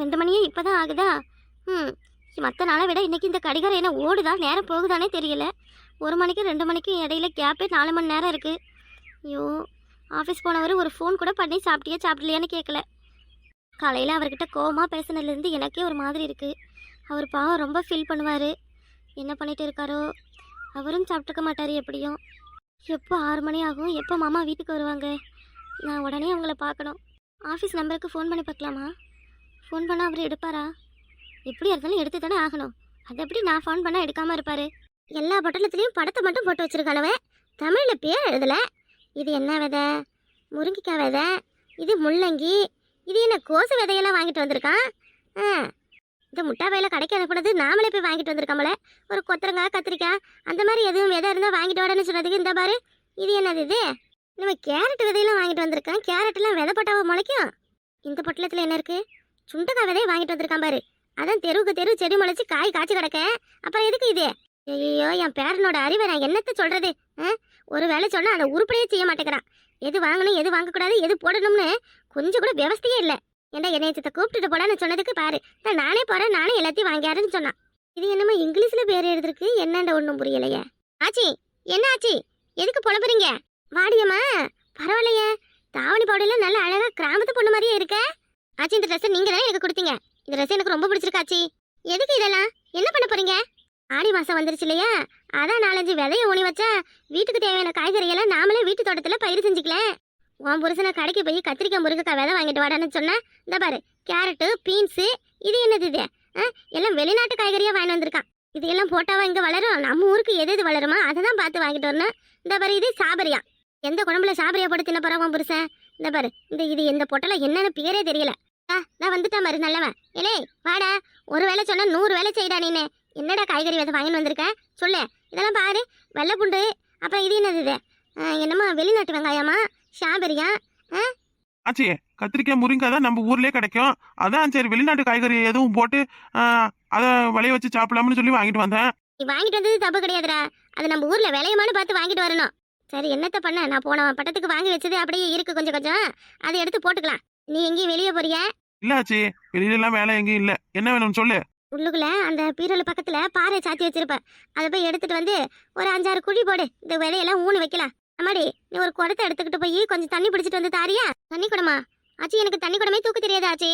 ரெண்டு மணியே இப்போ தான் ஆகுதா? ம் மற்ற நாளை விட இன்றைக்கி இந்த கடிகாரம் என்ன ஓடுதா? நேரம் போகுதானே தெரியல. ஒரு மணிக்கு ரெண்டு மணிக்கு இடையில கேப்பே நாலு மணி நேரம் இருக்குது ஐயோ ஆஃபீஸ் போனவர் ஒரு ஃபோன் கூட பண்ணி சாப்பிட்டியா சாப்பிடலையான்னு கேட்கல காலையில் அவர்கிட்ட கோவமாக பேசினதுலேருந்து எனக்கே ஒரு மாதிரி இருக்குது அவர் பாவம் ரொம்ப ஃபீல் பண்ணுவார். என்ன பண்ணிட்டு இருக்காரோ? அவரும் சாப்பிட்டுக்க மாட்டார் எப்படியும். எப்போ ஆறு மணி ஆகும்? எப்போ மாமா வீட்டுக்கு வருவாங்க? நான் உடனே அவங்கள பார்க்கணும். ஆஃபீஸ் நம்பருக்கு ஃபோன் பண்ணி பார்க்கலாமா? ஃபோன் பண்ணால் அவர் எடுப்பாரா? எப்படி இருந்தாலும் எடுத்து தானே ஆகணும். அது எப்படி நான் ஃபோன் பண்ணால் எடுக்காமல் இருப்பார்? எல்லா பொட்டலத்துலேயும் படத்தை மட்டும் போட்டு வச்சுருக்கானவன் தமிழில் பேர் எழுதலை. இது என்ன விதை? முருங்கைக்காய் விதை? இது முள்ளங்கி? இது என்ன கோசு விதையெல்லாம் வாங்கிட்டு வந்திருக்கான் ஆ. இந்த முட்டா வயல கடைக்கு அனுப்புனது நாமளே போய் வாங்கிட்டு வந்திருக்கோம்ல ஒரு கொத்தரங்காய் கத்திரிக்காய் அந்த மாதிரி எதுவும் விதை இருந்தால் வாங்கிட்டு வரேன்னு சொன்னதுக்கு இந்த பாரு. இது என்னது இது? நம்ம கேரட் விதையெல்லாம் வாங்கிட்டு வந்திருக்கேன். கேரட்லாம் விதை போட்டாவ முளைக்கும்? இந்த பொட்டலத்தில் என்ன இருக்குது சுண்டக்காய் விதையை வாங்கிட்டு வந்திருக்கான் பாரு. அதான் தெருவுக்கு தெரு செடி முளைச்சி காய் காய்ச்சி கிடக்க. அப்புறம் எதுக்கு இது? ஐயோ என் பேரனோட அறிவை நான் என்னத்த சொல்றது? ஆ? ஒரு வேலை சொன்னா அதை உருப்படியே செய்ய மாட்டேங்கிறான். எது வாங்கணும் எது வாங்கக்கூடாது எது போடணும்னு கொஞ்சம் கூட விவஸ்தையே இல்லை. ஏன்னா என்னை சித்த கூப்பிட்டுட்டு போடான்னு சொன்னதுக்கு பாரு. நான் நானே போறேன் நானே எல்லாத்தையும் வாங்கியாருன்னு சொன்னான். இது என்னமோ இங்கிலீஷ்ல பேர் எழுதிருக்கு. என்னண்ட ஒன்றும் புரியலையே. ஆச்சி என்ன ஆச்சி? எதுக்கு புலம்புறீங்க? வாடியம்மா பரவாயில்லையே. தாவணி பவுடர்ல நல்ல அழகா கிராமத்து பொண்ணு மாதிரியே இருக்க. ஆச்சி இந்த ட்ரெஸ் நீங்க தானே எனக்கு கொடுத்தீங்க. இந்த ட்ரெஸ் எனக்கு ரொம்ப பிடிச்சிருக்காச்சி எதுக்கு இதெல்லாம்? என்ன பண்ண போறீங்க? ஆடி மாசம் வந்துருச்சு இல்லையா? அதான் நாலஞ்சு விதைய ஊனி வச்சா வீட்டுக்கு தேவையான காய்கறிகளை நாமளே வீட்டு தோட்டத்துல பயிர் செஞ்சுக்கலாம். உன் புருஷனை கடைக்கு போய் கத்திரிக்காய் முருங்கைக்காய் விதை வாங்கிட்டு வாடான்னு சொன்னேன் இந்த பாரு கேரட்டு பீன்ஸு இது என்னது இது? ஆ, எல்லாம் வெளிநாட்டு காய்கறியா வாங்கி வந்திருக்கான். இது எல்லாம் போட்டாவா இங்க வளரும்? நம்ம ஊருக்கு எது எது வளருமா அதை தான் பார்த்து வாங்கிட்டு வரணும். இந்த பாரு இது சாபரியா. எந்த குழம்புல சாபரியா போட்டு தின்ன உன் புருஷன்? இந்த பாரு இந்த இது எந்த பொட்டல என்னன்னு பேரே தெரியல. ஆ நான் வந்துட்டா மாதிரி நல்லவன். ஏலே வாடா. ஒரு வேலை சொன்னா நூறு வேலை செய்டா நீனு. என்னடா காய்கறி விதை வாங்கிட்டு வந்திருக்க? சொல்லு. இதெல்லாம் பாரு. வெள்ளை பூண்டு அப்புறம் இது என்னது இது? ஆ, என்னம்மா வெளிநாட்டு வெங்காயமா? ஷாபரியா ஆச்சி கத்திரிக்காய் முருங்காய் தான் நம்ம ஊர்லயே கிடைக்கும். அதான் சரி வெளிநாட்டு காய்கறி எதுவும் போட்டு ஆ, அதை விளைய வச்சு சாப்பிடலாம்னு சொல்லி வாங்கிட்டு வந்தேன். நீ வாங்கிட்டு வந்தது தப்பு கிடையாதுடா. அது நம்ம ஊர்ல விளையுமான்னு பார்த்து வாங்கிட்டு வரணும். சரி என்னத்த பண்ண? நான் போன பட்டத்துக்கு வாங்கி வச்சது அப்படியே இருக்கு கொஞ்சம் கொஞ்சம். அதை எடுத்து போட்டுக்கலாம். நீ எங்கேயும் வெளியே போறியா? இல்ல ஆச்சி வெளியில எல்லாம் வேலை எங்கேயும் இல்ல. என்ன வேணும்னு சொல்லு. உள்ளுக்குள்ள அந்த பீரோல பக்கத்துல பாறை சாத்தி வச்சிருப்ப அதை போய் எடுத்துட்டு வந்து ஒரு அஞ்சாறு குழி போடு. இந்த விதையெல்லாம் ஊனு வைக்கலாம். அம்மாடி நீ ஒரு குடத்தை எடுத்துக்கிட்டு போய் கொஞ்சம் தண்ணி பிடிச்சிட்டு வந்து தாரியா? தண்ணி குடமா? ஆச்சி எனக்கு தண்ணி குடமே தூக்க தெரியாது ஆச்சி.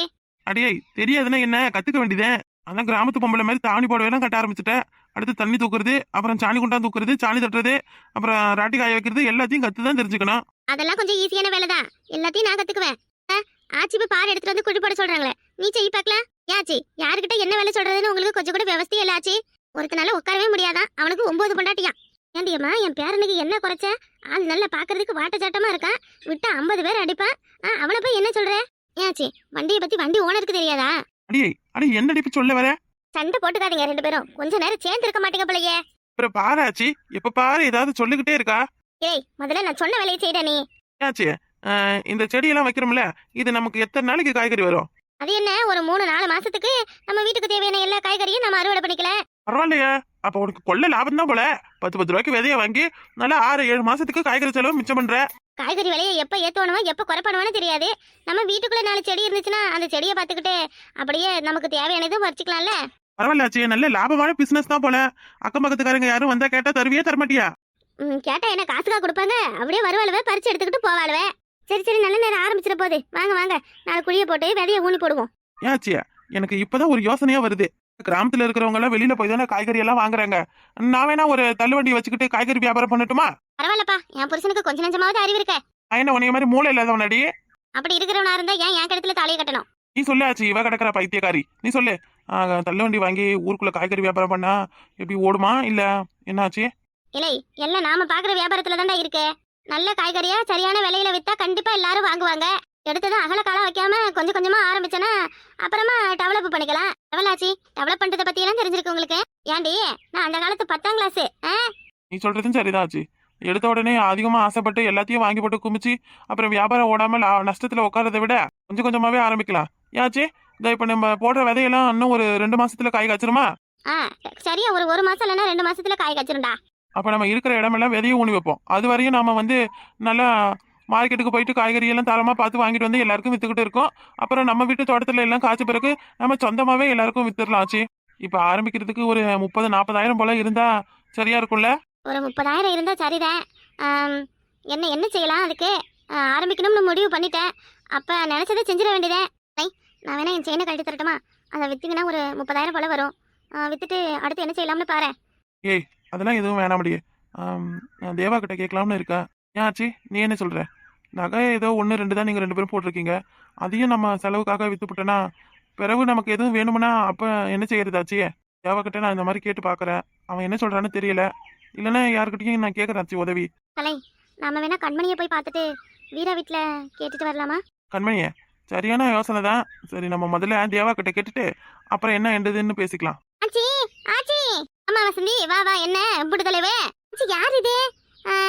அடியே தெரியாதுன்னா என்ன? கத்துக்க வேண்டியதே. அதான் கிராமத்து பொம்பளை மாதிரி தாவணி போடவே கட்ட ஆரம்பிச்சுட்டேன். அடுத்து தண்ணி தூக்குறது அப்புறம் சாணி குண்டா தூக்குறது சாணி தட்டுறது அப்புறம் ராட்டி காய வைக்கிறது எல்லாத்தையும் கத்து தான் தெரிஞ்சுக்கணும். அதெல்லாம் கொஞ்சம் ஈஸியான வேலை தான் எல்லாத்தையும் நான் கத்துக்குவேன். ஆச்சி போய் பாறை எடுத்துட்டு வந்து குழி போட சொல்றாங்களே. நீ செய்ய பார்க்கலாம் ஏச்சி யாருக்கிட்ட என்ன வேலை சொல்றதுன்னு உங்களுக்கு கொஞ்சம் கூட விவசாயம் இல்ல ஆச்சி. ஒருத்தனால உட்காரவே முடியாதான் அவனுக்கு ஒன்பது பொண்டாட்டியான் ஏண்டியம்மா என் பேரனுக்கு என்ன குறைச்ச? ஆள் நல்லா பாக்குறதுக்கு வாட்டச்சாட்டமா இருக்கான் விட்டா ஐம்பது பேர் அடிப்பான் அவனை போய் என்ன சொல்ற? ஏச்சி வண்டியை பத்தி வண்டி ஓனருக்கு தெரியாதா? அடியே அடி என்ன இப்ப சொல்ல வர? சண்டை போட்டுக்காதீங்க ரெண்டு பேரும். கொஞ்ச நேரம் சேர்ந்து இருக்க மாட்டீங்க போலயே. அப்புறம் பாரு ஆச்சி எப்ப பாரு ஏதாவது சொல்லிக்கிட்டே இருக்கா? ஏய் முதல்ல நான் சொன்ன வேலையை செய்டா நீ. ஏச்சி இந்த செடியெல்லாம் வைக்கிறோம்ல இது நமக்கு எத்தனை நாளைக்கு காய்கறி வரும்? அது என்ன ஒரு மூணு நாலு மாசத்துக்கு நம்ம வீட்டுக்கு தேவையான எல்லா காய்கறியும் நம்ம அறுவடை பண்ணிக்கலாம் பரவாயில்லையா அப்ப உனக்கு கொள்ள லாபம் தான் போல. பத்து பத்து ரூபாய்க்கு விதைய வாங்கி நல்லா ஆறு ஏழு மாசத்துக்கு காய்கறி செலவு மிச்சம் பண்ற. காய்கறி விலையை எப்போ ஏற்றுவணுமோ எப்போ குறைப்பணும்னு தெரியாது. நம்ம வீட்டுக்குள்ள நாலு செடி இருந்துச்சுன்னா அந்த செடியை பார்த்துக்கிட்டு அப்படியே நமக்கு பறிச்சுக்கலாம்ல? பரவாயில்ல ஆச்சி. நல்ல லாபமான பிசினஸ் தான் போல. அக்கம் பக்கத்துக்காரங்க யாரும் வந்தா கேட்டா தருவியே தரமாட்டியா? ம், கேட்டா என்ன காசுக்கா கொடுப்பாங்க. அப்படியே வருவாளுவே பறிச்சு எடுத்துக்கிட்டு போவாளுவே. சரி சரி நல்ல நேரம் ஆரம்பிச்சிட போகுது. வாங்க வாங்க. நாலு குழியை போட்டு விதைய ஊனி போடுவோம். ஏச்சி எனக்கு இப்பதான் ஒரு யோசனையா வருது. கிராமத்துல இருக்கிறவங்க எல்லாம் வெளியில போய் தானே காய்கறி எல்லாம் வாங்குறாங்க. நான் வேணா ஒரு தள்ளுவண்டி வச்சுக்கிட்டு காய்கறி வியாபாரம் பண்ணட்டுமா? பரவாயில்லப்பா. என் புருஷனுக்கு கொஞ்சம் நஞ்சமாவது அறிவு இருக்க. என்ன உனைய மாதிரி மூளை இல்லாதவனடி? அப்படி இருக்கிறவனா இருந்தா ஏன் என் கழுத்துல தாலியை கட்டணும்? நீ சொல்லு ஆச்சி இவ கிடக்குற பைத்தியக்காரி. நீ சொல்லு. தள்ளுவண்டி வாங்கி ஊருக்குள்ள காய்கறி வியாபாரம் பண்ணா எப்படி ஓடுமா இல்ல என்னாச்சு இல்லை எல்லாம் நாம பாக்குற வியாபாரத்துல தான்டா இருக்கு. நல்ல காய்கறியா சரியான விலையில வித்தா கண்டிப்பா எல்லாரும் வாங்குவாங்க. எடுத்ததும் அகல காலம் வைக்காம கொஞ்சம் கொஞ்சமா ஆரம்பிச்சனா அப்புறமா டெவலப் பண்ணிக்கலாம். டெவலாச்சி டெவலப் பண்றத பத்தி எல்லாம் தெரிஞ்சிருக்கு உங்களுக்கு. ஏன்டி நான் அந்த காலத்து பத்தாம் கிளாஸ் நீ சொல்றதும் சரிதான் ஆச்சு எடுத்த உடனே அதிகமா ஆசைப்பட்டு எல்லாத்தையும் வாங்கி போட்டு குமிச்சு அப்புறம் வியாபாரம் ஓடாம நஷ்டத்துல உட்காரதை விட கொஞ்சம் கொஞ்சமாவே ஆரம்பிக்கலாம். ஏச்சு இதை இப்ப நம்ம போடுற விதையெல்லாம் இன்னும் ஒரு ரெண்டு மாசத்துல காய் காய்ச்சிருமா? ஆ சரியா ஒரு ஒரு மாசம் இல்லைன்னா ரெண்டு மாசத்துல காய் காய்ச்சிரும்டா. அப்ப நம்ம இருக்கிற இடமெல்லாம் விதையும் ஊனி வைப்போம். அது வரையும் நாம வந்து நல்லா மார்க்கெட்டுக்கு போயிட்டு காய்கறி எல்லாம் தரமா பார்த்து வாங்கிட்டு வந்து எல்லாருக்கும் வித்துக்கிட்டு இருக்கோம். அப்புறம் நம்ம வீட்டு தோட்டத்துல எல்லாம் காய்ச்ச பிறகு நம்ம சொந்தமாவே எல்லாருக்கும் வித்துடலாம் ஆச்சு. இப்ப ஆரம்பிக்கிறதுக்கு ஒரு முப்பது நாற்பதாயிரம் போல இருந்தா சரியா இருக்கும்ல? ஒரு முப்பதாயிரம் இருந்தால் சரிதான். என்ன என்ன செய்யலாம் அதுக்கு? ஆரம்பிக்கணும்னு முடிவு பண்ணிட்டேன். அப்போ நினச்சதை செஞ்சிட வேண்டியதே. நான் வேணா என் செயினை கழட்டி தரட்டுமா? அதை விற்றீங்கன்னா ஒரு முப்பதாயிரம் போல வரும். ஆ, வித்துட்டு அடுத்து என்ன செய்யலாம்னு பாரு. ஏய் அதெல்லாம் எதுவும் வேணாம் முடியே நான் தேவா கிட்ட கேட்கலாம்னு இருக்கேன். ஏன் ஆச்சி? நீ என்ன சொல்ற? நகை ஏதோ ஒன்று ரெண்டு தான் நீங்கள் ரெண்டு பேரும் போட்டிருக்கீங்க. அதையும் நம்ம செலவுக்காக வித்துப்புட்டோன்னா பிறகு நமக்கு எதுவும் வேணும்னா அப்போ என்ன செய்யறது ஆச்சி? தேவா கிட்ட நான் இந்த மாதிரி கேட்டு பார்க்குறேன் அவன் என்ன சொல்றான்னு தெரியல. இல்லைன்னா யாருக்கிட்டையும் நான் கேட்குறேன் ஆச்சி உதவி. கலை நாம வேணா கண்மணியை போய் பார்த்துட்டு வீரா வீட்டில் கேட்டுட்டு வரலாமா? கண்மணியே சரியான யோசனை தான். சரி நம்ம முதல்ல தேவா கிட்ட கேட்டுட்டு அப்புறம் என்ன என்னதுன்னு பேசிக்கலாம். ஆச்சி ஆச்சி! அம்மா வசந்தி வா வா என்ன? விடுதலைவே தலைவே. யார் இது?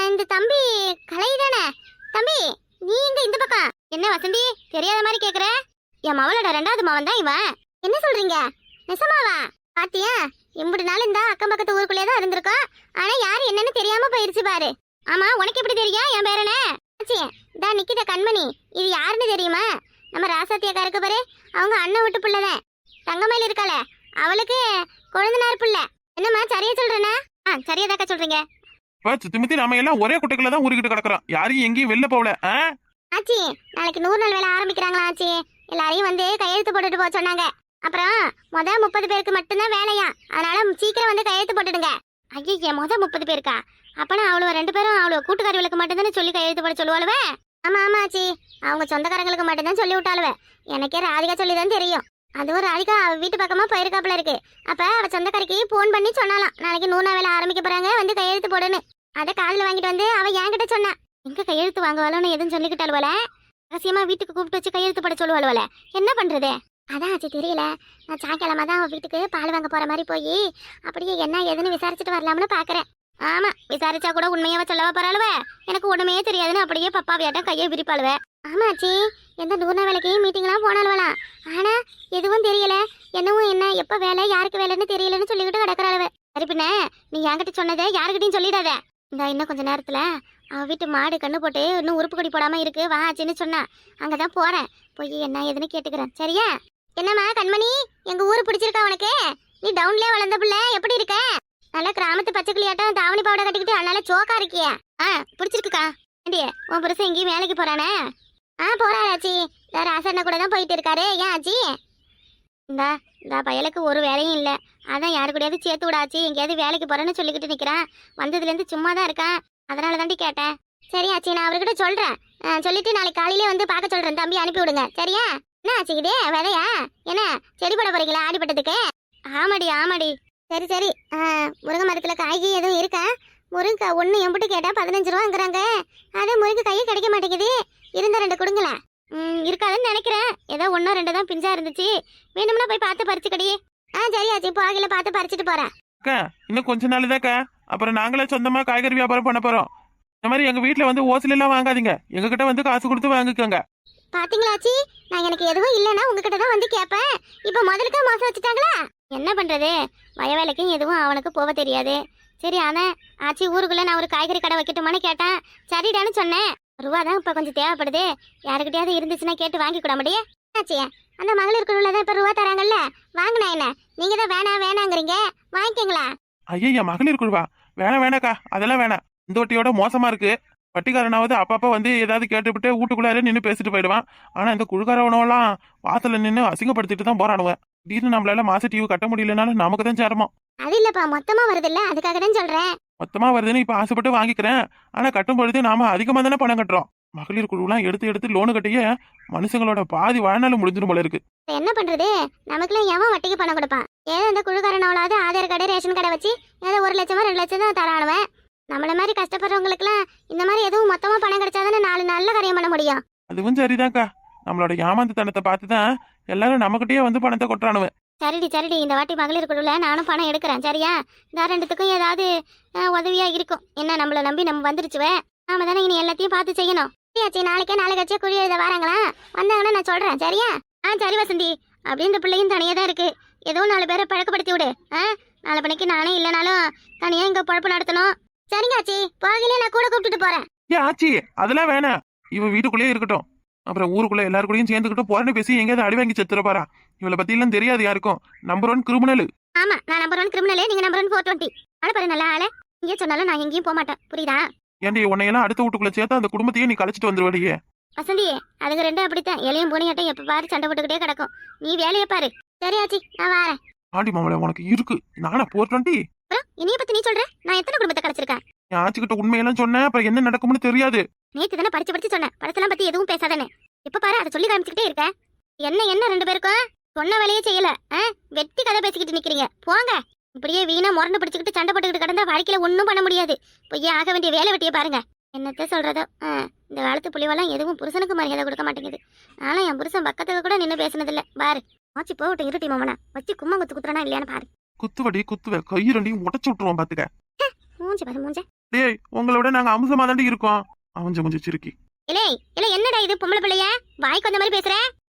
இந்த தம்பி கலை தானே தம்பி நீ எங்க இந்த பக்கம்? என்ன வசந்தி தெரியாத மாதிரி கேக்குற? என் மவளோட ரெண்டாவது மவன் தான் இவன். என்ன சொல்றீங்க? நெசமாவா? பாத்தியா? இம்புடு நாள் இந்த அக்கம் பக்கத்து ஊருக்குள்ளே தான் இருந்திருக்கோம். ஆனா யாரு என்னன்னு தெரியாம போயிருச்சு பாரு. ஆமா உனக்கு எப்படி தெரியும்? என் பேர் என்ன? ஆச்சி இதா நிக்கித கண்மணி. இது யாருன்னு தெரியுமா? நம்ம ராசாத்தியக்கா இருக்கு பாரு. அவங்க அண்ணன் விட்டு பிள்ளைதான். தங்கமயில் இருக்காளே. அவளுக்கு கொழுந்தனார் பிள்ளை. என்னம்மா சரியா சொல்றேனா? ஆ சரியா தாக்கா சொல்றீங்க. இப்போ சுத்தி நம்ம எல்லாம் ஒரே குட்டைக்குள்ள தான் ஊறிக்கிட்டு கிடக்குறோம். யாரையும் எங்கேயும் வெளில போகல ஆ? ஆச்சி நாளைக்கு நூறு நாள் வேலை ஆரம்பிக்கிறாங்களா ஆச்சி? எல்லாரையும் வந்து கையெழுத்து போட்டுட்டு போக சொன்னாங்க. அப்புறம் முத முப்பது பேருக்கு மட்டும்தான் வேலையா? அதனால சீக்கிரம் வந்து கையெழுத்து போட்டுடுங்க. ஐயே முத முப்பது பேருக்கா? அப்பனா அவ்வளோ ரெண்டு பேரும் அவ்வளோ கூட்டுக்காரிகளுக்கு மட்டும்தானே சொல்லி கையெழுத்து போட சொல்லுவாளுவே? ஆமா ஆமா ஆச்சி. அவங்க சொந்தக்காரங்களுக்கு மட்டும்தான் சொல்லி விட்டாளுவே. எனக்கே ராதிகா சொல்லி தான் தெரியும். அதுவும் ராதிகா அவ வீட்டு பக்கமா போயிருக்காப்புல இருக்கு. அப்ப அவ சொந்தக்காரிக்கு ஃபோன் பண்ணி சொன்னாலாம் நாளைக்கு நூறு வேலை ஆரம்பிக்க போறாங்க வந்து கையெழுத்து போடுன்னு. அதை காதுல வாங்கிட்டு வந்து அவ என்கிட்ட சொன்னா. எங்க கையெழுத்து வாங்குவாளோன்னு எதுவும் சொல்லிக்கிட்டாளுவல ரகசியமா வீட்டுக்கு கூப்பிட்டு வச்சு கையெழுத்து போட சொல்லுவாளுவல என்ன பண்றது? அதான் ஆச்சு தெரியல. நான் சாயங்காலமா தான் அவ வீட்டுக்கு பால் வாங்க போற மாதிரி போய் அப்படியே என்ன ஏதுன்னு விசாரிச்சுட்டு வரலாம்னு பாக்குறேன். ஆமா விசாரிச்சா கூட உண்மையாவ சொல்லவா போறாளுவ? எனக்கு ஒண்ணுமே தெரியாதுன்னு அப்படியே பப்பாவியாட்டம் கையை விரிப்பாளுவ. ஆமா ஆச்சி. எந்த நூறு வேலைக்கு மீட்டிங்லாம் போனாலும் ஆனா எதுவும் தெரியல. என்னவும் என்ன எப்ப வேலை யாருக்கு வேலைன்னு தெரியலன்னு சொல்லிக்கிட்டு கிடக்குறாளுவ. சரி பின்ன நீ என்கிட்ட சொன்னதை யாருக்கிட்டையும் சொல்லிடாத. இந்த இன்னும் கொஞ்ச நேரத்துல அவன் வீட்டு மாடு கண்ணு போட்டு இன்னும் உறுப்பு கொடி போடாம இருக்கு வா ஆச்சின்னு சொன்னா. அங்கதான் போறேன். போய் என்ன ஏதுன்னு கேட்டுக்கிறேன். சரியா? என்னம்மா கண்மணி எங்க ஊரு பிடிச்சிருக்கா உனக்கு? நீ டவுன்லயே வளர்ந்த பிள்ளை எப்படி இருக்க? நல்லா கிராமத்து பச்சைக்கிளியாட்டம் தாவணி பாவடை கட்டிக்கிட்டு அதனால சோக்கா இருக்கியா. ஆ பிடிச்சிருக்குக்கா. ஏண்டியே உன் புருஷன் எங்கேயும் வேலைக்கு போறானே? ஆ போறாரு ஆச்சி. வேற ஆசண்ணா கூட தான் போயிட்டு இருக்காரு. ஏன் ஆச்சி? இந்தா இந்த பயலுக்கு ஒரு வேலையும் இல்லை. அதான் யாரு கூடயாவது சேர்த்து விடாச்சு எங்கேயாவது வேலைக்கு போறேன்னு சொல்லிக்கிட்டு நிற்கிறான் வந்ததுலேருந்து சும்மா தான் இருக்கான் அதனால தாண்டி கேட்டேன். சரி ஆச்சி நான் அவர்கிட்ட சொல்கிறேன் ஆ, சொல்லிட்டு நாளைக்கு காலையிலே வந்து பார்க்க சொல்கிறேன் தம்பி அனுப்பி விடுங்க. சரியா? என்ன ஆச்சு இதே? விதையா? என்ன? செடி போட போறீங்களா ஆடிப்பட்டதுக்கு ஆமாடி ஆமாடி. சரி சரி. ஆ, முருங்கை மரத்தில் காய்கறி எதுவும் இருக்கா? முருங்கை ஒன்று எம்பிட்டு கேட்டால் பதினஞ்சு ரூபாங்கிறாங்க. அதே முருங்கை கையே கிடைக்க மாட்டேங்குது. இருந்த ரெண்டு கொடுங்களேன் இருக்காதுன்னு நினைக்கிறேன். ஏதோ ஒன்றோ ரெண்டு தான் பிஞ்சா இருந்துச்சு. வேணும்னா போய் பார்த்து பறிச்சுக்கடி ஆ சரி ஆச்சி போகையில பார்த்து பறிச்சுட்டு போறேன். அக்கா இன்னும் கொஞ்ச நாள் தான்க்கா அப்புறம் நாங்களே சொந்தமா காய்கறி வியாபாரம் பண்ண போறோம். இந்த மாதிரி எங்க வீட்ல வந்து ஓசில எல்லாம் வாங்காதீங்க. எங்க கிட்ட வந்து காசு கொடுத்து வாங்கிக்கோங்க. பாத்தீங்களாச்சி நான் எனக்கு எதுவும் இல்லைன்னா உங்ககிட்ட தான் வந்து கேட்பேன். இப்போ முதலுக்கே மோசம் வச்சுட்டாங்களா? என்ன பண்றது? வயவேலைக்கும் எதுவும் அவனுக்கு போக தெரியாது. சரி அதான் ஆச்சி ஊருக்குள்ள நான் ஒரு காய்கறி கடை வைக்கட்டுமான்னு கேட்டேன். சரிடான்னு சொன்னேன். ரூபா தான் இப்போ கொஞ்சம் தேவைப்படுது. யாருக்கிட்டயாவது இருந்துச்சுன்னா கேட்டு வாங்கி கூட முடியே ஆச்சி? அந்த மகளிர் குழுவில் தான் இப்போ ரூபா தராங்கல்ல. வாங்கினா என்ன? நீங்க தான் வேணாம் வேணாங்கிறீங்க. வாங்கிக்கங்களா ஐயா மகளிர் குழுவா வேணாம் வேணாக்கா. அதெல்லாம் வேணாம் இந்த ஒட்டியோட மோசமா இருக்கு. வட்டிக்காரனாவது அப்பப்ப வந்து ஏதாவது கேட்டுவிட்டு வீட்டுக்குள்ளார நின்று பேசிட்டு போயிடுவான். ஆனா இந்த குழுக்காரவனெல்லாம் வாசல்ல நின்று அசிங்கப்படுத்திட்டு தான் போறானுவன். திடீர்னு நம்மளால மாச டிவி கட்ட முடியலனாலும் நமக்கு தான் சிரமம். அது இல்லப்பா. மொத்தமா வருதுல்ல. அதுக்காக தான் சொல்றேன். மொத்தமா வருதுன்னு இப்ப ஆசைப்பட்டு வாங்கிக்கிறேன். ஆனா கட்டும் பொழுது நாம அதிகமா தானே பணம் கட்டுறோம். மகளிர் குழுலாம் எடுத்து எடுத்து லோனு கட்டிய மனுஷங்களோட பாதி வாழ்நாள் முடிஞ்சிடும் போல இருக்கு. இப்ப என்ன பண்றது? நமக்குலாம் எவன் வட்டிக்கு பணம் கொடுப்பான்? ஏதோ இந்த குழுக்காரனவளாவது ஆதார் கார்டு ரேஷன் கடை வச்சு ஏதோ ஒரு லட்சமா ரெண்டு லட்சம் தான் தரானுவன் நம்மள மாதிரி கஷ்டப்படுறவங்களுக்குலாம் இந்த மாதிரி எதுவும் மொத்தமா பணம் கிடைச்சாதானே நாலு நல்ல காரியம் பண்ண முடியும். அதுவும் சரிதான்க்கா. நம்மளோட ஏமாந்துத்தனத்தை பார்த்து தான் எல்லாரும் நம்மகிட்டயே வந்து பணத்தை கொட்டுறானுவன். சரிடி சரிடி இந்த வாட்டி மகளிர் குழுவில் நானும் பணம் எடுக்கிறேன் சரியா? இந்த ரெண்டுத்துக்கும் ஏதாவது உதவியாக இருக்கும். என்ன நம்மளை நம்பி நம்ம வந்துருச்சுவே? நாம தானே இனி எல்லாத்தையும் பார்த்து செய்யணும். சரியாச்சி நாளைக்கே நாளைக்காச்சே குழி எழுத வராங்களா? வந்தாங்கன்னா நான் சொல்கிறேன் சரியா? ஆ சரி வசந்தி. அப்படி இந்த பிள்ளையும் தனியாக தான் இருக்குது ஏதோ நாலு பேரை பழக்கப்படுத்தி விடு. ஆ நாலு மணிக்கு நானே இல்லைனாலும் தனியாக இங்கே பழப்பு நடத்தணும். சரிங்க ஆச்சி. போகலையே நான் கூட கூப்பிட்டுட்டு போகிறேன் ஏ ஆச்சி அதெல்லாம் வேணாம். இவன் வீட்டுக்குள்ளேயே இருக்கட்டும். அப்புறம் ஊருக்குள்ளே எல்லாரு சேர்ந்துக்கிட்டு போறேன்னு பேசி எங்கேயாவது அடி வாங்கி செத்துற பாரா. இவளை பத்தி எல்லாம் தெரியாது யாருக்கும். நம்பர் ஒன் கிரிமினல் ஆமா நான் நம்பர் ஒன் கிரிமினலே நீங்க நம்பர் ஒன் ஃபோர் டுவெண்ட்டி பாரு நல்ல ஆள. இங்கே சொன்னாலும் நான் எங்கேயும் போக மாட்டேன். புரியுதா? ஏன்டி உன்னையெல்லாம் அடுத்த வீட்டுக்குள்ள சேர்த்து அந்த குடும்பத்தையே நீ கழிச்சிட்டு வந்துருவடியே. வசந்தியே அதுக்கு ரெண்டும் அப்படித்தான். எலியும் பூனியாட்டம் எப்ப பாரு சண்டை போட்டுக்கிட்டே கிடக்கும். நீ வேலையை பாரு. சரியாச்சி நான் வரேன். ஆண்டி மாமலை உனக்கு இருக்கு. நானா போர் டுவெண்ட்டி இனிய பத்தி நீ சொல்ற? நான் எத்தனை குடும்பத்தை கலைச்சிருக்கேன்? என் ஆச்சுக்கிட்ட உண்மையெல்லாம் சொன்னேன் அப்புறம் என்ன நடக்கும்னு தெரியாது. நேத்து தானே படிச்சு படிச்சு சொன்னேன். படத்தெல்லாம் பத்தி எதுவும் பேசாதானே இப்ப பாரு அதை சொல்லி காமிச்சுக்கிட்டே இருக்க. என்ன என்ன ரெண்டு பேருக்கும்? சொன்ன வேலையே செய்யல? வெட்டி கதை பேசிக்கிட்டு நிக்கிறீங்க. போங்க. இப்படியே வீணா முரண்டு பிடிச்சுக்கிட்டு சண்டை போட்டுக்கிட்டு கிடந்தா வாழ்க்கையில ஒன்றும் பண்ண முடியாது. பொய்யே ஆக வேண்டிய வேலை வெட்டியை பாருங்க. என்னத்த சொல்றதோ? இந்த காலத்து புலிவெல்லாம் எதுவும் புருஷனுக்கு மரியாதை கொடுக்க மாட்டேங்குது. ஆனா என் புருஷன் பக்கத்துக்கு கூட நின்று பேசுனதில்ல. பாரு. ஆச்சு போகட்டும் இருட்டி மாமனா. வச்சு கும்மா குத்து குத்துறானா இல்லையான்னு பாரு. குத்துவடி குத்துவ. கை ரெண்டையும் உடச்சு விட்டுருவோம் பாத்துக்க. மூஞ்சி பாரு மூஞ்ச. டேய் உங்களோட நாங்க அம்சமா தாண்டி இருக்கோம். அவன் கொஞ்சம் சிரிக்கி. இலே இல்ல என்னடா இது பொம்பளை பிள்ளைய? வாய்க்கு வந்த மாதிரி பேசுற?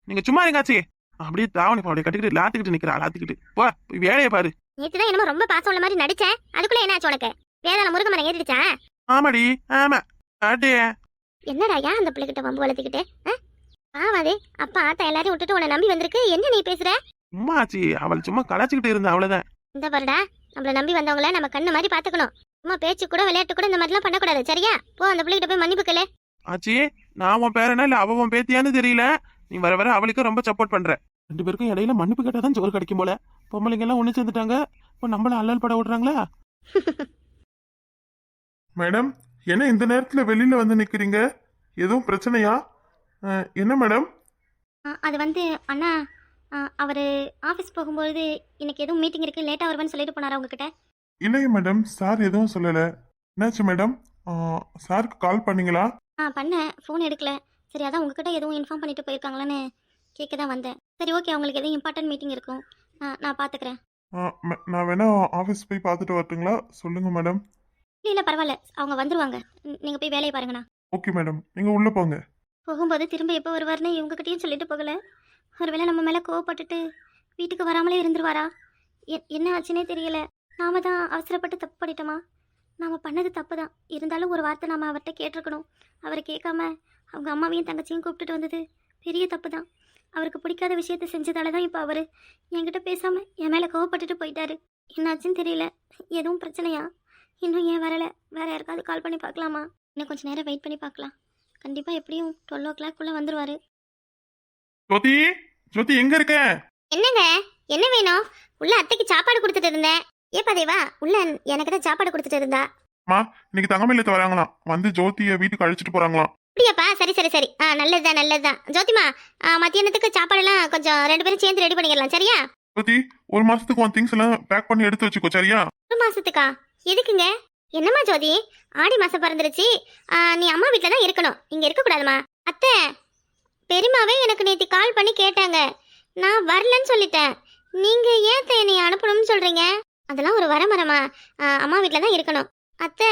நீங்க சும்மா இருங்காச்சி அப்படியே தாவணி பாவடைய கட்டிக்கிட்டு லாத்திக்கிட்டு நிக்கிறா லாத்திக்கிட்டு. போ வேலையை பாரு. நேத்து தான் என்னமோ ரொம்ப பாசம் உள்ள மாதிரி நடிச்சேன். அதுக்குள்ள என்ன ஆச்சு உனக்கு? வேதாள முருக மரம் ஏறிடுச்சா? ஆமாடி ஆமா. ஆட்டே என்னடா ஏன் அந்த பிள்ளைகிட்ட வம்பு வளர்த்துக்கிட்டு? ஆவாதே அப்பா ஆத்தா எல்லாரையும் விட்டுட்டு உன்னை நம்பி வந்திருக்கு. என்ன நீ பேசுற? சும்மா ஆச்சி. அவள் சும்மா கலாச்சிக்கிட்டு இருந்தா அவ்வளவுதான். இந்த பாருடா நம்மள நம்பி வந்தவங்கள நம்ம கண்ணு மாதிரி பாத்துக்கணும் சும்மா பேச்சு கூட விளையாட்டு கூட இந்த மாதிரிலாம் பண்ணக்கூடாது. சரியா? போ அந்த பிள்ளைகிட்ட போய் மன்னிப்பு கேளு. ஆச்சி. நான் உன் பேரனா இல்ல அவ உன் பேத்தியான்னு தெரியல. நீ வர வர அவளுக்கு ரொம்ப சப்போர்ட் பண்ற. ரெண்டு பேருக்கும் இடையில மன்னிப்பு கேட்டாதான் சோறு கிடைக்கும் போல. பொம்பளைங்க எல்லாம் ஒண்ணு சேர்ந்துட்டாங்க. இப்போ நம்மள அல்லல் பட விடுறாங்களா? மேடம் என்ன இந்த நேரத்துல வெளியில வந்து நிக்கிறீங்க? எதுவும் பிரச்சனையா? அஹ், என்ன மேடம்? ஆ, அது வந்து அண்ணா அவர் ஆஃபீஸ் போகும்போது இன்னைக்கு எதுவும் மீட்டிங் இருக்கு லேட்டாக வருவேன்னு சொல்லிட்டு போனாரா உங்ககிட்ட? இல்லையே மேடம் சார் எதுவும் சொல்லல. என்னாச்சு மேடம்? சாருக்கு கால் பண்ணீங்களா? ஆ பண்ணேன். ஃபோன் எடுக்கல. சரி அதான் உங்ககிட்ட எதுவும் இன்ஃபார்ம் பண்ணிட்டு போயிருக்காங்களான்னு கேட்க தான் வந்தேன். சரி ஓகே அவங்களுக்கு எதுவும் இம்பார்ட்டன்ட் மீட்டிங் இருக்கும். நான் பார்த்துக்கிறேன் நான் வேணா ஆஃபீஸ் போய் பார்த்துட்டு வரட்டுங்களா? சொல்லுங்க மேடம் இல்லை இல்லை பரவாயில்ல. அவங்க வந்துருவாங்க. நீங்கள் போய் வேலையை பாருங்கண்ணா. ஓகே மேடம் நீங்க உள்ள போங்க. போகும்போது திரும்ப எப்போ வருவார்னு இவங்ககிட்டயும் சொல்லிட்டு போகல. ஒருவேளை நம்ம மேலே கோவப்பட்டுட்டு வீட்டுக்கு வராமலே இருந்துருவாரா? என்ன ஆச்சுன்னே தெரியல. நாம தான் அவசரப்பட்டு தப்பு பண்ணிட்டோமா? நாம பண்ணது தப்பு தான் இருந்தாலும் ஒரு வார்த்தை நாம அவர்கிட்ட கேட்டிருக்கணும். அவர் கேட்காம அவங்க அம்மாவையும் தங்கச்சியும் கூப்பிட்டுட்டு வந்தது. பெரிய தப்பு தான் அவருக்கு பிடிக்காத விஷயத்த செஞ்சதால தான் இப்போ அவர் என்கிட்ட பேசாம என் மேலே கோவப்பட்டுட்டு போயிட்டாரு. என்னாச்சுன்னு தெரியல. எதுவும் பிரச்சனையா? இன்னும் ஏன் வரல? வேற யாருக்காவது கால் பண்ணி பார்க்கலாமா? இன்னும் கொஞ்சம் நேரம் வெயிட் பண்ணி பார்க்கலாம். கண்டிப்பாக எப்படியும் டுவெல் ஓ கிளாக்குள்ளே வந்துருவாரு. ஜோதி ஜோதி எங்க இருக்க? என்னங்க? என்ன வேணும்? உள்ள அத்தைக்கு சாப்பாடு கொடுத்துட்டு இருந்தேன். ஏப்பா தேவா உள்ள எனக்கு தான் சாப்பாடு கொடுத்துட்டு இருந்தா? இன்னைக்கு தங்கமயிலத்து வராங்களாம். வந்து ஜோதிய வீட்டுக்கு அழைச்சிட்டு போறாங்களாம். அப்படியாப்பா? சரி சரி சரி. ஆ நல்லதுதான் நல்லதுதான். ஜோதிமா ஆ, மத்தியானத்துக்கு சாப்பாடெல்லாம் கொஞ்சம் ரெண்டு பேரும் சேர்ந்து ரெடி பண்ணிடலாம் சரியா? ஜோதி ஒரு மாசத்துக்கு உன் திங்ஸ் எல்லாம் பேக் பண்ணி எடுத்து வச்சுக்கோ சரியா? ஒரு மாசத்துக்கா? எதுக்குங்க? என்னம்மா ஜோதி? ஆடி மாசம் பிறந்துருச்சு. ஆ, நீ அம்மா வீட்டில் தான் இருக்கணும். இங்கே இருக்கக்கூடாதுமா. அத்தை பெரியமாவே எனக்கு நேற்று கால் பண்ணி கேட்டாங்க. நான் வரலன்னு சொல்லிட்டேன். நீங்க ஏன் அத்தை என்னை அனுப்பணும்னு சொல்றீங்க? அதெல்லாம் ஒரு வரமரமா. அம்மா வீட்டில் தான் இருக்கணும். அத்தை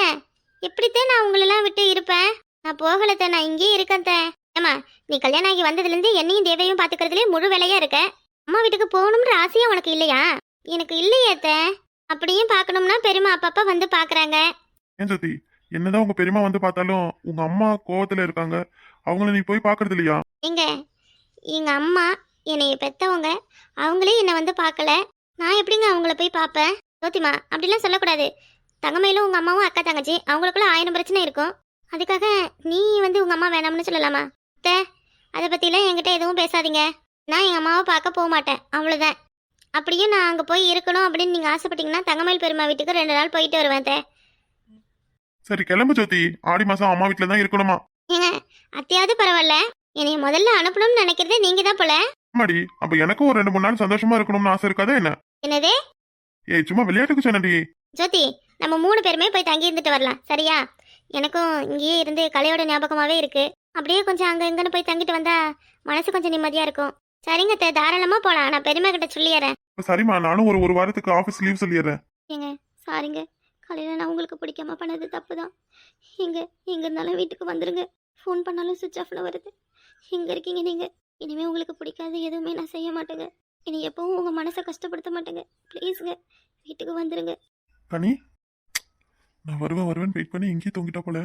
எப்படித்தான் நான் உங்களெல்லாம் விட்டு இருப்பேன். நான் போகலத்த நான் இங்கேயே இருக்கேன் அத்தை. ஏம்மா நீ கல்யாணம் ஆகி வந்ததுலேருந்து என்னையும் தேவையும் பார்த்துக்கிறதுலே முழு வேலையா இருக்க? அம்மா வீட்டுக்கு போகணுன்ற ஆசையும் உனக்கு இல்லையா? எனக்கு இல்லையே அத்தை. அப்படியும் பார்க்கணும்னா பெரியம்மா அப்பப்ப வந்து பார்க்கறாங்க. ஏன் ஜோதி என்னதான் உங்க பெரியம்மா வந்து பார்த்தாலும் உங்க அம்மா கோவத்துல இருக்காங்க. அவங்கள நீ போய் பாக்குறது இல்லையா? எங்க? எங்க அம்மா என்னைய பெத்தவங்க அவங்களே என்னை வந்து பார்க்கல. நான் எப்படிங்க அவங்கள போய் பார்ப்பேன்? ஜோதிமா அப்படிலாம் சொல்லக்கூடாது. தங்கமையிலும் உங்க அம்மாவும் அக்கா தங்கச்சி அவங்களுக்குள்ள ஆயிரம் பிரச்சனை இருக்கும். அதுக்காக நீ வந்து உங்க அம்மா வேணாம்னு சொல்லலாமா? அத்தை அதை பத்திலாம் என்கிட்ட எதுவும் பேசாதீங்க. நான் எங்க அம்மாவை பார்க்க போக மாட்டேன். அவ்வளவுதான். அப்படியும் நான் அங்க போய் இருக்கணும் அப்படின்னு நீங்க ஆசைப்பட்டீங்கன்னா தங்கமயில் பெருமா வீட்டுக்கு ரெண்டு நாள் போயிட்டு வருவேன் அத்தை. சரி கிளம்பு ஜோதி. ஆடி மாசம் அம்மா வீட்டுல தான் இருக்கணுமா? ஏங்க அத்தையாவது பரவாயில்ல. என்னைய முதல்ல அனுப்பணும்னு நினைக்கிறதே நீங்க தான் போல. ஆமாடி அப்ப எனக்கும் ஒரு ரெண்டு மூணு நாள் சந்தோஷமா இருக்கணும்னு ஆசை இருக்காதா என்ன? என்னது? ஏய் சும்மா விளையாட்டுக்கு சொன்னடி ஜோதி நம்ம மூணு பேருமே போய் தங்கி இருந்துட்டு வரலாம். சரியா? எனக்கும் இங்கேயே இருந்து கலையோட ஞாபகமாவே இருக்கு. அப்படியே கொஞ்சம் அங்க இங்கன்னு போய் தங்கிட்டு வந்தா மனசு கொஞ்சம் நிம்மதியா இருக்கும். சரிங்க அத்தை தாராளமா போலாம். நான் பெருமை கிட்ட சொல்லிடுறேன். சரிம்மா நானும் ஒரு ஒரு வாரத்துக்கு ஆபீஸ் லீவ் சொல்லிடுறேன். ஏங்க சாரிங்க காலையில நான் உங்களுக்கு பிடிக்காம பண்ணது தப்பு தான் எங்க எங்க இருந்தாலும் வீட்டுக்கு வந்துருங்க. ஃபோன் பண்ணாலும் சுவிச் ஆஃப்ல வருது. எங்க இருக்கீங்க நீங்க? இனிமே உங்களுக்கு பிடிக்காது எதுவுமே நான் செய்ய மாட்டேங்க. இனி எப்பவும் உங்க மனசை கஷ்டப்படுத்த மாட்டேங்க. ப்ளீஸுங்க வீட்டுக்கு வந்துருங்க. கனி நான் வருவேன் வருவேன் வெயிட் பண்ணி இங்கேயே தூங்கிட்டா போல.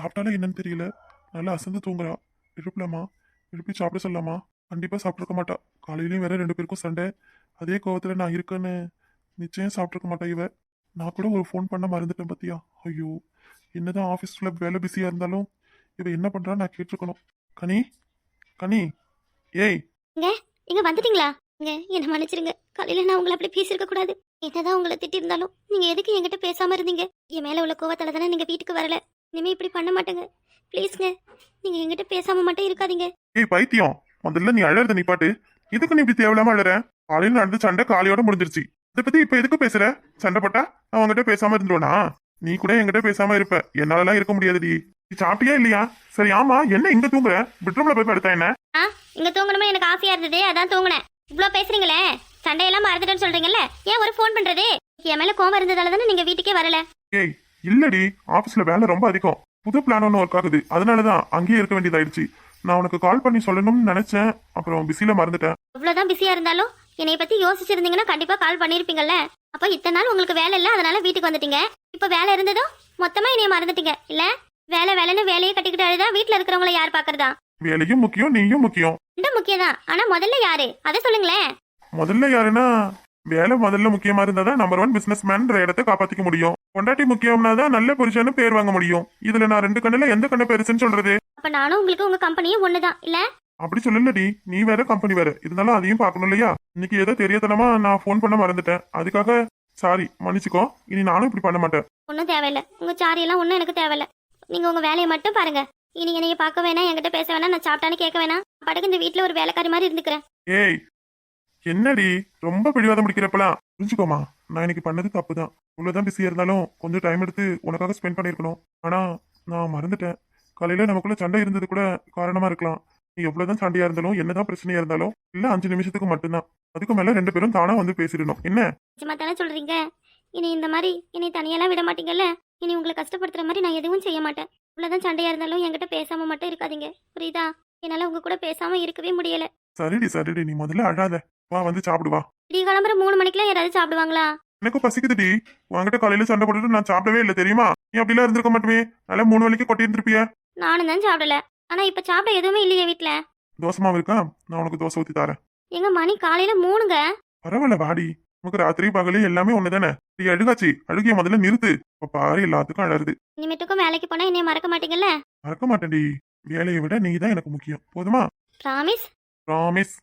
சாப்பிட்டாலே என்னன்னு தெரியல. நல்லா அசந்து தூங்குறா. எழுப்பலாமா? எழுப்பி சாப்பிட சொல்லலாமா? கண்டிப்பாக சாப்பிட்ருக்க மாட்டா. காலையிலையும் வேற ரெண்டு பேருக்கும் சண்டை. அதே கோவத்தில் நான் இருக்கேன்னு நிச்சயம் சாப்பிட்ருக்க மாட்டா இவ. நான் கூட ஒரு ஃபோன் பண்ண மறந்துட்டேன் பத்தியா? ஐயோ. என்னதான் ஆஃபீஸ்ல வேலை பிஸியாக இருந்தாலும் இவ என்ன பண்றா நான் கேட்டிருக்கணும். கனி? கனி? ஏய். இங்க வந்துட்டீங்களா? என்ன மன்னிச்சிருங்க. காலையில நான் உங்களை அப்படி பேசியிருக்க கூடாது. என்னதான் உங்களை திட்டிருந்தாலும் நீங்க எதுக்கு என்கிட்ட பேசாம இருந்தீங்க? என் மேல உள்ள கோவத்தால தானே நீங்க வீட்டுக்கு வரல. இனிமே இப்படி பண்ண மாட்டேங்க. ப்ளீஸ்ங்க நீங்க என்கிட்ட பேசாம மட்டும் இருக்காதீங்க. ஏய் பைத்தியம் முதல்ல நீ அழறத நீ பாட்டு. எதுக்கு நீ இப்படி தேவையில்லாம அழற? காலையில நடந்த சண்டை காலையோட முடிஞ்சிருச்சு. இதை பத்தி இப்ப எதுக்கு பேசுற? சண்டை போட்டா நான் உங்ககிட்ட பேசாம இருந்துருவனா? நீ கூட என்கிட்ட பேசாம இருப்ப. என்னாலலாம் இருக்க முடியாதுடி. நீ சாப்பிட்டியா இல்லையா? சரி ஆமா என்ன இங்க தூங்குற? பெட்ரூம்ல போய் படுத்தா என்ன? இங்க தூங்கணுமே? எனக்கு ஆசையா இருந்தது அதான் தூங்கினேன். இவ்வளோ பேசுறீங்களே? சண்டையெல்லாம் மறந்துட்டேன்னு சொல்றீங்கல்ல? ஏன் ஒரு ஃபோன் பண்றது? என் மேல கோவம் இருந்ததால தானே நீங்க வீட்டுக்கே வரல? ஏய் இல்லடி. ஆபீஸ்ல வேலை ரொம்ப அதிகம். புது பிளான் ஒன்று ஒர்க் ஆகுது. அதனாலதான் அங்கேயே இருக்க வேண்டியதாயிடுச்சு. நான் உனக்கு கால் பண்ணி சொல்லணும்னு நினைச்சேன். அப்புறம் பிஸில மறந்துட்டேன். இவ்வளவுதான் பிஸியா இருந்தாலும் என்னைய பத்தி யோசிச்சிருந்தீங்கன்னா கண்டிப்பா கால் பண்ணிருப்பீங்கல்ல? அப்ப இத்தனை நாள் உங்களுக்கு வேலை இல்ல அதனால வீட்டுக்கு வந்துட்டீங்க. இப்ப வேலை இருந்ததும் மொத்தமா என்னைய மறந்துட்டீங்க இல்ல? வேலை வேலைன்னு வேலையை கட்டிக்கிட்டு அழுதா வீட்டுல இருக்கிறவங்கள யார் பாக்குறதா வேலையும் முக்கியம் நீயும் முக்கியம். ரெண்டும் முக்கியம் தான் ஆனா முதல்ல யாரு? அதை சொல்லுங்களேன். முதல்ல யாருன்னா வேலை முதல்ல முக்கியமா இருந்தாதான் நம்பர் ஒன் பிசினஸ் மேன்ற இடத்த காப்பாத்திக்க முடியும். பொண்டாட்டி முக்கியம்னா தான் நல்ல புருஷன்னு பேர் வாங்க முடியும். இதுல நான் ரெண்டு கண்ணுல எந்த கண்ணு பெருசுன்னு சொல்றது? அப்ப நானும் உங்களுக்கு உங்க கம்பெனியும் ஒண்ணுதான். இல்ல? அப்படி சொல்லலடி. நீ வேற கம்பெனி வேற. இருந்தாலும் அதையும் பார்க்கணும் இல்லையா? இன்னைக்கு ஏதோ தெரியாதனமா நான் ஃபோன் பண்ண மறந்துட்டேன். அதுக்காக சாரி மன்னிச்சுக்கோ. இனி நானும் இப்படி பண்ண மாட்டேன். ஒன்றும் தேவையில்ல. உங்க சாரி எல்லாம் ஒன்றும் எனக்கு தேவையில்ல. நீங்க உங்க வேலையை மட்டும் பாருங்க. இனி என்னைய பார்க்க வேணாம் என்கிட்ட பேச வேணாம் நான் சாப்பிட்டான்னு கேட்க வேணாம். படகு இந்த வீட்டுல ஒரு வேலைக்காரி மாதிரி இருந்துக்கிறேன். ஏய் என்னடி? ரொம்ப பிடிவாதம் பிடிக்கிறப்பலாம் புரிஞ்சுக்கோமா நான் இன்னைக்கு பண்ணது தப்பு தான் இவ்வளவுதான் பிஸியா இருந்தாலும் கொஞ்சம் டைம் எடுத்து உனக்காக ஸ்பெண்ட் பண்ணிருக்கணும் ஆனா நான் மறந்துட்டேன். காலையில நமக்குள்ள சண்டை இருந்தது கூட காரணமா இருக்கலாம். நீ எவ்வளவுதான் சண்டையா இருந்தாலும் என்னதான் பிரச்சனையா இருந்தாலும் இல்ல அஞ்சு நிமிஷத்துக்கு மட்டும்தான். அதுக்கு மேல ரெண்டு பேரும் தானா வந்து பேசிடணும். என்ன? நிஜமா தானே சொல்றீங்க? இனி இந்த மாதிரி இனி தனியெல்லாம் விட மாட்டீங்கல்ல? இனி உங்களை கஷ்டப்படுத்துற மாதிரி நான் எதுவும் செய்ய மாட்டேன். இவ்வளவுதான் சண்டையா இருந்தாலும் என்கிட்ட பேசாம மட்டும் இருக்காதீங்க. புரியுதா? என்னால உங்க கூட பேசாம இருக்கவே முடியல. சரிடி சரிடி. நீ முதல்ல அழாத. வா வந்து சாப்பிடுவா. விடிய கிளம்புற மூணு மணிக்கெல்லாம் யாராவது சாப்பிடுவாங்களா? எனக்கு பசிக்குதுடி. உன்கிட்ட காலையில சண்டை போட்டுட்டு நான் சாப்பிடவே இல்லை தெரியுமா? நீ அப்படிலாம் இருந்திருக்க மாட்டுமே. நல்லா மூணு மணிக்கு கொட்டி இருந்திருப்பிய நானும் தான் சாப்பிடல. ஆனா இப்ப சாப்பிட எதுவுமே இல்லையே வீட்ல. தோசை மாவு இருக்கா? நான் உனக்கு தோசை ஊத்தி தரேன். எங்க மணி காலையில மூணுங்க. பரவாயில்ல வாடி. உனக்கு ராத்திரி பகலு எல்லாமே ஒண்ணுதானே? நீ அழுகாச்சி அழுகிய முதல்ல நிறுத்து. இப்ப பாரு எல்லாத்துக்கும் அழறுது இனிமேட்டுக்கும் வேலைக்கு போனா என்னைய மறக்க மாட்டீங்கல்ல? மறக்க மாட்டேன்டி. வேலையை விட நீ தான் எனக்கு முக்கியம். போதுமா? Promise promise